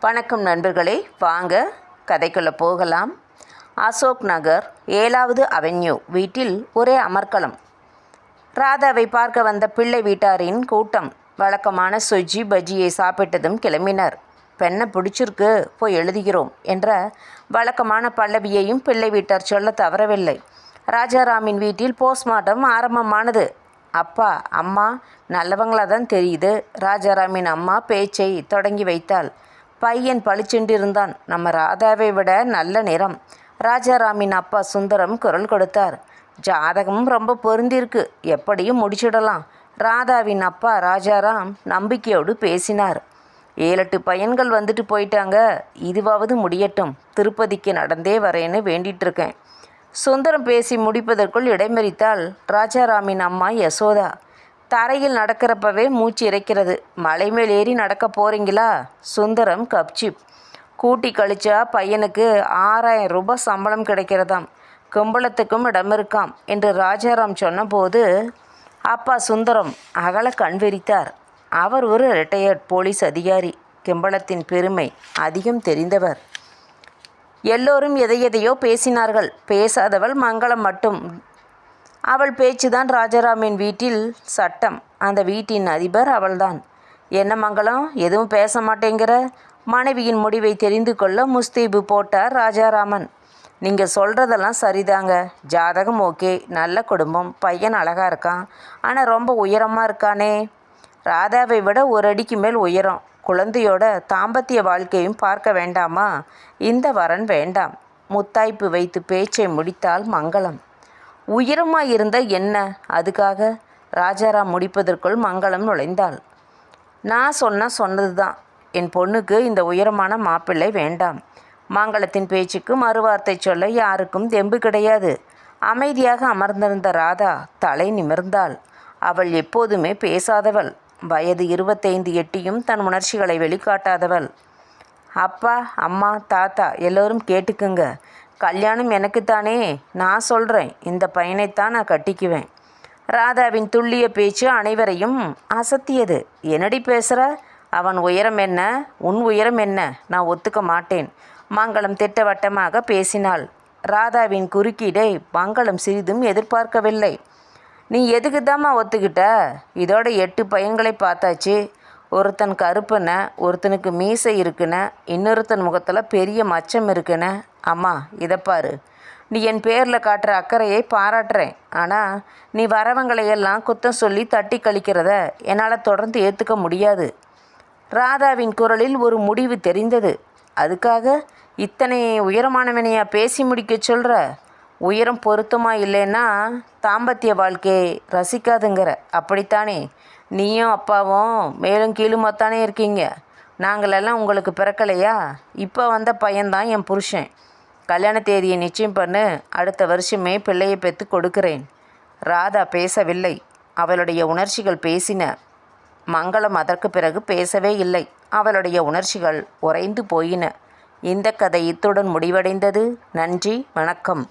வணக்கம் நண்பர்களே. வாங்க கதைக்குள்ளே போகலாம். அசோக் நகர் ஏழாவது அவென்யூ வீட்டில் ஒரே அமர்க்களம். ராதாவை பார்க்க வந்த பிள்ளை வீட்டாரின் கூட்டம் வழக்கமான சுஜி பஜ்ஜியை சாப்பிட்டதும் கிளம்பினர். பெண்ணை பிடிச்சிருக்கு போய் எழுதுகிறோம் என்ற வழக்கமான பல்லவியையும் பிள்ளை வீட்டார் சொல்ல தவறவில்லை. ராஜாராமின் வீட்டில் போஸ்ட்மார்ட்டம் ஆரம்பமானது. அப்பா அம்மா நல்லவங்களாக தான் தெரியுது. ராஜாராமின் அம்மா பேச்சை தொடங்கி வைத்தாள். பையன் பளிச்சென்றிருந்தான். நம்ம ராதாவை விட நல்ல நிறம். ராஜாராமின் அப்பா சுந்தரம் குரல் கொடுத்தார். ஜாதகம் ரொம்ப பொருந்திருக்கு. எப்படியும் முடிச்சிடலாம். ராதாவின் அப்பா ராஜாராம் நம்பிக்கையோடு பேசினார். ஏழெட்டு பையன்கள் வந்துட்டு போயிட்டாங்க. இதுவாவது முடியட்டும். திருப்பதிக்கு நடந்தே வரேன்னு வேண்டிட்டு இருக்கேன் சுந்தரம் பேசி முடிப்பதற்குள் இடைமறித்தால் ராஜாராமின் அம்மா யசோதா. தரையில் நடக்கிறப்பவே மூச்சு இறைக்கிறது. மலை மேல் ஏறி நடக்க போறீங்களா? சுந்தரம் கப்சிப். கூட்டி கழிச்சா பையனுக்கு ஆறாயிரம் ரூபாய் சம்பளம் கிடைக்கிறதாம். கும்பலத்துக்கும் இடம் இருக்காம் என்று ராஜாராம் சொன்னபோது அப்பா சுந்தரம் அகல கண் விரித்தார். அவர் ஒரு ரிட்டையர்ட் போலீஸ் அதிகாரி. கிம்பளத்தின் பெருமை அதிகம் தெரிந்தவர். எல்லோரும் எதை எதையோ பேசினார்கள். பேசாதவள் மங்களம் மட்டும். அவள் பேச்சுதான் ராஜாராமின் வீட்டில் சட்டம். அந்த வீட்டின் அதிபர் அவள்தான். என்ன மங்களம்? எதுவும் பேச மாட்டேங்கிற? மனைவியின் முடிவை தெரிந்து கொள்ள முஸ்தீபு போட்டார் ராஜாராமன். நீங்கள் சொல்கிறதெல்லாம் சரிதாங்க. ஜாதகம் ஓகே. நல்ல குடும்பம். பையன் அழகாக இருக்கான். ஆனால் ரொம்ப உயரமாக இருக்கானே. ராதாவை விட ஒரு அடிக்கு மேல் உயரம். குழந்தையோட தாம்பத்திய வாழ்க்கையும் பார்க்க வேண்டாமா? இந்த வரன் வேண்டாம். முத்தாய்ப்பு வைத்து பேச்சை முடித்தால் மங்களம். உயரமாக இருந்த என்ன? அதுக்காக ராஜாராம் முடிப்பதற்குள் மங்களம் நுழைந்தாள். நான் சொன்ன சொன்னது தான் என் பொண்ணுக்கு இந்த உயரமான மாப்பிள்ளை வேண்டாம். மங்களத்தின் பேச்சுக்கு மறுவார்த்தை சொல்ல யாருக்கும் தெம்பு கிடையாது. அமைதியாக அமர்ந்திருந்த ராதா தலை நிமிர்ந்தாள். அவள் எப்போதுமே பேசாதவள். வயது இருபத்தைந்து எட்டியும் தன் உணர்ச்சிகளை வெளிக்காட்டாதவள். அப்பா அம்மா தாத்தா எல்லோரும் கேட்டுக்குங்க. கல்யாணம் எனக்குத்தானே? நான் சொல்கிறேன் இந்த பையனைத்தான் நான் கட்டிக்குவேன். ராதாவின் துல்லிய பேச்சு அனைவரையும் அசத்தியது. என்னடி பேசுகிற அவன் உயரம் என்ன? உன் உயரம் என்ன? நான் ஒத்துக்க மாட்டேன். மங்களம் திட்டவட்டமாக பேசினாள். ராதாவின் குறுக்கீடை மங்களம் சிறிதும் எதிர்பார்க்கவில்லை. நீ எதுக்கு தாம்மா ஒத்துக்கிட்ட? இதோட எட்டு பையன்களை பார்த்தாச்சு. ஒருத்தன் கருப்புன ஒருத்தனுக்கு மீசை இருக்குன இன்னொருத்தன் முகத்தில் பெரிய மச்சம் இருக்குன. அம்மா இதை பாரு. நீ என் பேரில் காட்டுற அக்கறையை பாராட்டுறேன். ஆனால் நீ வரவங்களையெல்லாம் குத்தம் சொல்லி தட்டி கழிக்கிறத என்னால் தொடர்ந்து ஏற்றுக்க முடியாது. ராதாவின் குரலில் ஒரு முடிவு தெரிந்தது. அதுக்காக இத்தனை உயரமானவனையா பேசி முடிக்க சொல்கிற உயரம் பொருத்தமாக இல்லைன்னா தாம்பத்திய வாழ்க்கையை ரசிக்காதுங்கிற. அப்படித்தானே? நீயும் அப்பாவும் மேலும் கீழுமாத்தானே இருக்கீங்க. நாங்களெல்லாம் உங்களுக்கு பிறக்கலையா? இப்போ வந்த பையன்தான் என் புருஷன். கல்யாண தேதியை நிச்சயம் பண்ணு. அடுத்த வருஷமே பிள்ளையை பெற்று கொடுக்கிறேன். ராதா பேசவில்லை. அவளுடைய உணர்ச்சிகள் பேசின. மங்களம் அதற்கு பிறகு பேசவே இல்லை. அவளுடைய உணர்ச்சிகள் உறைந்து போயின. இந்த கதை இத்துடன் முடிவடைந்தது. நன்றி வணக்கம்.